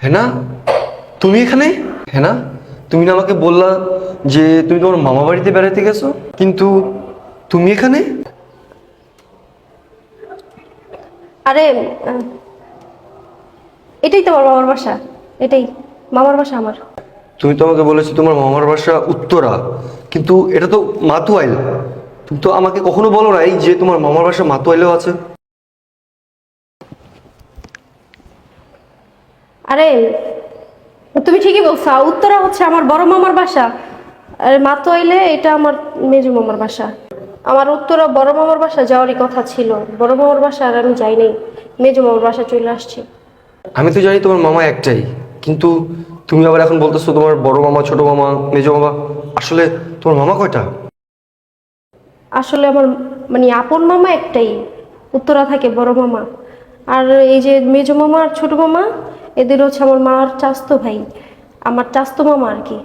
হেনা তুমি এখানে? হেনা তুমি না আমাকে বললা যে তুমি তোমার মামা বাড়িতে বেড়াতে গেছো কিন্তু তুমি এখানে? আরে এটাই তো আমার মামার বাসা এটাই মামার বাসা আমার। তুমি তো আমাকে বলেছ তোমার মামার বাসা উত্তরা কিন্তু এটা তো মাতুয়াইল। তুমি তো আমাকে কখনো বলো নাই যে তোমার মামার বাসা মাতুয়াইলেও আছে। আরে তুমি ঠিকই বলছো। উত্তরা হচ্ছে আমার বড় মামার বাসা। আর মাতোয়াইলে এটা আমার মেজু মামার বাসা। আমার উত্তরা বড় মামার বাসা যাওয়ারই কথা ছিল। বড় মামার বাসা আর আমি যাই নাই। মেজু মামার বাসা চলে আসছি। আমি তো জানি তোমার মামা একটাই। কিন্তু তুমি আবার এখন বলতেছো তোমার বড় মামা ছোট মামা মেজো মামা। আসলে তোমার মামা কয়টা? আসলে আমার মানে আপন মামা একটাই। উত্তরা থাকে বড় মামা। আর এই যে মেজো মামা আর ছোট মামা এদের হচ্ছে আমার মার চাস্ত ভাই। আমার চাস্তো মামা আর কি।